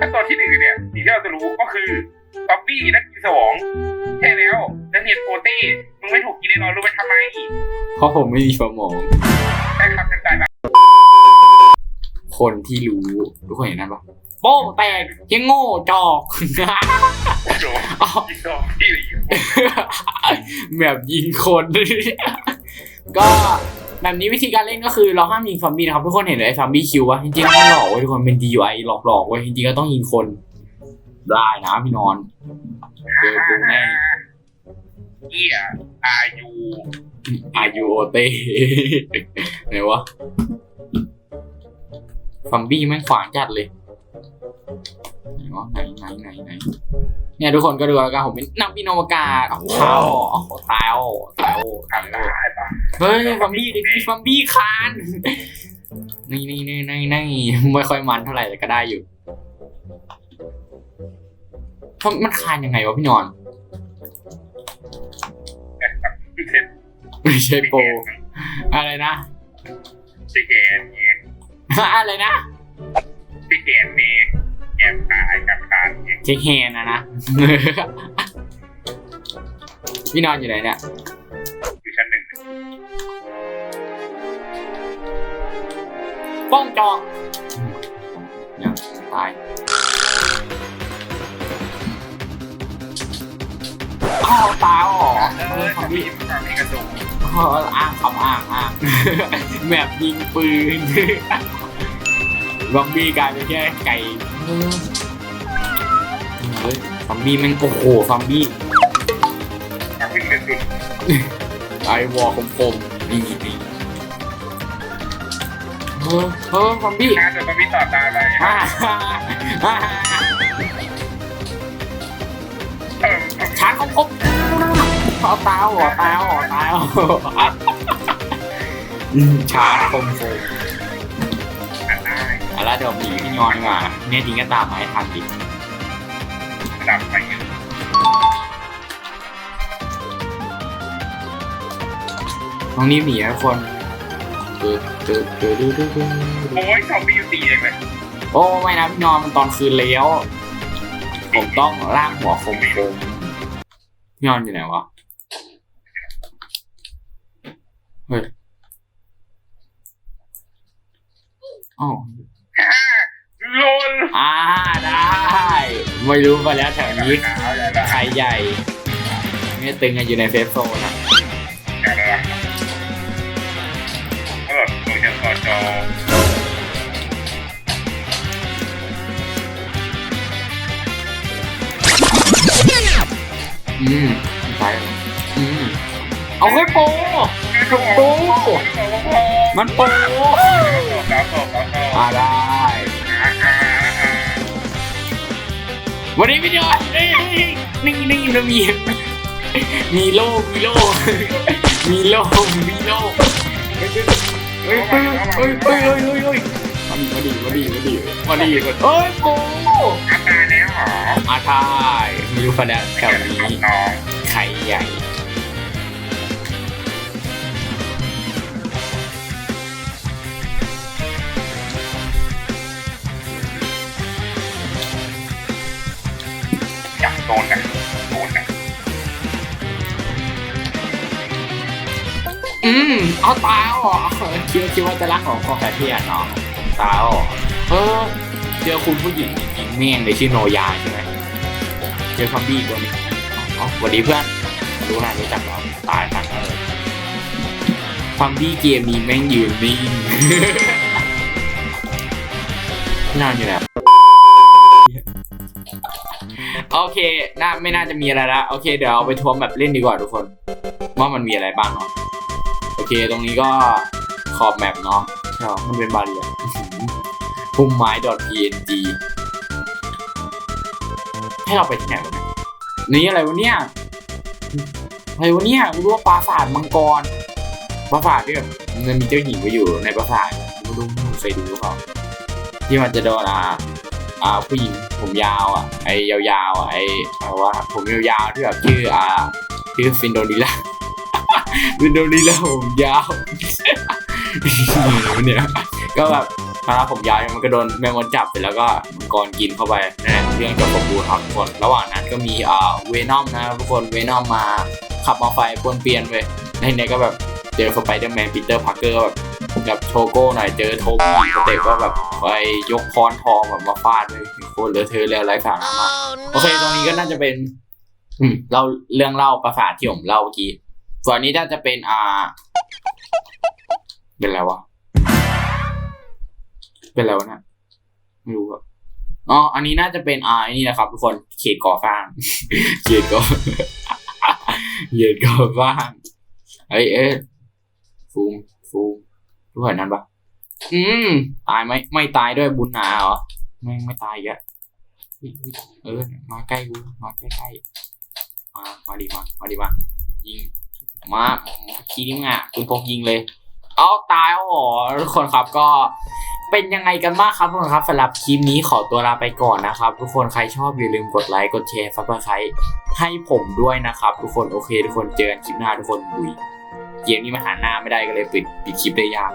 ขั้นตอนที่หนึ่งเนี่ยสิ่งที่เราจะรู้ก็คือป๊อปปี้นักกินสมองใช่แล้วนักเรียนโปเต้มึงไม่ถูกกินแน่นอนรู้ไหมทำไมเพราะผมไม่มีสมองใช่ครับจำใจแบบคนที่รู้ทุกคนเห็นนั่นปะโป้งแตกยังโง่จอกโดนอ้าวกินสมองที่อะไรอยู่แบบยิงคนก็ แบบนี้วิธีการเล่นก็คือเราห้ามยิงซอมบี้นะครับทุกคนเห็นเลยไอ้ซอมบี้คิววะจริงๆไม่หลอกเว้ยทุกคนเป็น DUI หลอกหลอกๆเว้ยจริงๆก็ต้องยิงคนได้นะพี่นอนเจอกูแน่เกียอายุอายุโอเต้ไหนวะซอมบี้แม่งขวางจัดเลยไหนวะไหนไหนไหนไหน เนี่ยทุกคนก็ดูแล้วกันผมเป็นนักบินอวกาศอ้าวตายอะตายอะตายอะตายทำอะได้ปะเฮ้ยซอมบี้ดิพี่ซอมบี้คานนี่นี่นี่นี่นี่ไม่ค่อยมันเท่าไหร่แต่ก็ได้อยู่ทำมันคานยังไงวะพี่นอนเสร็จไม่ใช่โปรอะไรนะพี่แกนเนี่ยอะไรนะพี่แกนเนี่ ยแกมขายกับขายเนี่ยเช็คแฮนด์นะนะ พี่นอนอยู่ไหนเนี่ย อยู่ชั้นหนึ่งป้องจอกยังตายอ้าวตายอ๋อเออซอมมีบี้มันมีกระจกอ๋ออ้างคำอ้างอ้างแบบยิงปืน ซอมบี้กลายเป็นแค่ไก่เฮ้ยซอมบี้แม่งโอ้โหซอมบี้กับวิ่งเป็นจุดไอวอลคมๆนี่นี่เฮ้อเฮ้อซอมบี้น่าจะต้องมีต่อตาไปฮ่าฮ่าฮ่าเออชาร์จคมๆเอาตาหัวตาหัวตาหัวอืมชาร์จคมๆอันได้ เอาละเดี๋ยวผีพี่ยอนดีกว่าเนี่ยจริงก็ตามมาให้ทันดิดับไปอยู่ตรงนี้หมีนะทุกคนตึ๊ดตึ๊ดตึ๊ดตึ๊ดตึ๊ดตึ๊ดโอ้ยซอมบี้อยู่ตีเองเลยโอ้ไม่นะพี่ยอนมันตอนคืนแล้ว ผมต้องล่างหัวคมคมพี่ยอนอยู่ไหนวะเฮ้ยอ๋อโลน อ่าได้ ไม่รู้มาแล้วแถวนี้ขาวอย่าละใครใหญ่ไม่ตึงกันอยู่ในเฟซโซนนะอย่าละเออตัวจะต่อจออืมไปอืมเอาขึ้นโปโปมันโปแล้วต่อต่อต่ออ่าได้ วันนี้วิดีโอนี่นี่นี่มีมีโลกมีโลกมีโลกมีโลกเฮ้ยเฮ้ยเฮ้ยเฮ้ยเฮ้ยเฮ้ยมาดีมาดีมาดีมาดีมาดีเฮ้ยโบอาตาแล้วเหรออาตายมีรู้คะแนนแถวนี้ไข่ใหญ่ โดนนะโดนนะอืมเอาตายเหรอคิดคิดว่าจะรักของคอแคทเทียนเนาะตายเหรอเออเจอคุณผู้หญิงหญิงเมี่ยงเลยชื่อโนยาใช่ไหมเจอซอมบี้ตัวนี้อ๋อสวัสดีเพื่อนรู้นะรู้จักเราตายทันเลยซอมบี้เกมนี้แม่งยืนนิ่งน่าอยู่แล้ว โอเคน่าไม่น่าจะมีอะไรละโอเค เดี๋ยวเอาไปทวงแบบเล่นดีกว่าทุกคน ว่ามันมีอะไรบ้างเนาะโอเค ตรงนี้ก็ขอบแมปเนาะใช่มันเป็นบาเรียพุ่มไม้ .png ให้เราไปที่ไหนวะนี่อะไรวะเนี่ยอะไรวะเนี่ยรู้ว่าปราสาทมังกรปราสาทที่แบบมันมีเจ้าหญิงไปอยู่ในปราสาทไม่รู้มึงเคยดูหรือเปล่าที่มันจะโดนอ่า อ่าผู้หญิงผมยาวอะไอยาวๆอะไออะไรว่าผมยาวๆที่แบบชื่ออ่าชื่อฟินโดนิล่าวินโดนีล้วผมยาวเนี่ยก็แบบถ้าผมยาวมันก็โดนแมงวันจับไปแล้วก็มังกรกินเข้าไปนั่นแหละเรื่องจบสมบูรณ์ครับทุกคนระหว่างนั้นก็มีอ่าเวนอมนะทุกคนเวนอมมาขับมาไฟปวนเปียนไปในนี้ก็แบบเจอสไปเดอร์แมนปีเตอร์พาร์เกอร์แบบ กับโชโก้หน่อยเจอโทบี้สเต็ปก็แบบไปยกค้อนทองแบบมาฟาดเลยโคตรเลอะเทอะเลยไร้สาระมากโอเค ตรงนี้ก็น่าจะเป็น อืมเราเรื่องเล่าประสาทที่ผมเล่าเมื่อกี้ส่วนนี้น่าจะเป็นอ่า เป็นอะไรวะเป็นอะไรวะเนี่ยไม่รู้อะอ๋อ อันนี้น่าจะเป็นอ่าไอ้นี่นะครับ ทุกคนเขตก่อสร้างเขตก่อเขตก่อสร้างเอ้ยเอ้ยฟูมฟูม รู้เห็นนั้นปะอืม ตายไหมไม่ตายด้วยบุญหนาเหรอ ไม่ไม่ตายอีกอะเออ มาใกล้กู มาใกล้ๆมา มาดิมา มาดิมา ยิง มาคีนิ้งอะคุณพกยิงเลย เอาตายแล้วเหรอทุกคนครับก็เป็นยังไงกันบ้างครับทุกคนครับสำหรับคลิปนี้ขอตัวลาไปก่อนนะครับ ทุกคนใครชอบอย่าลืมกดไลค์กดแชร์ซับสไครต์ให้ผมด้วยนะครับ ทุกคนโอเค ทุกคนเจอกันคลิปหน้าทุกคนบุย เกมนี้มาหาหน้าไม่ได้ก็เลยปิดปิดคลิปได้ยาก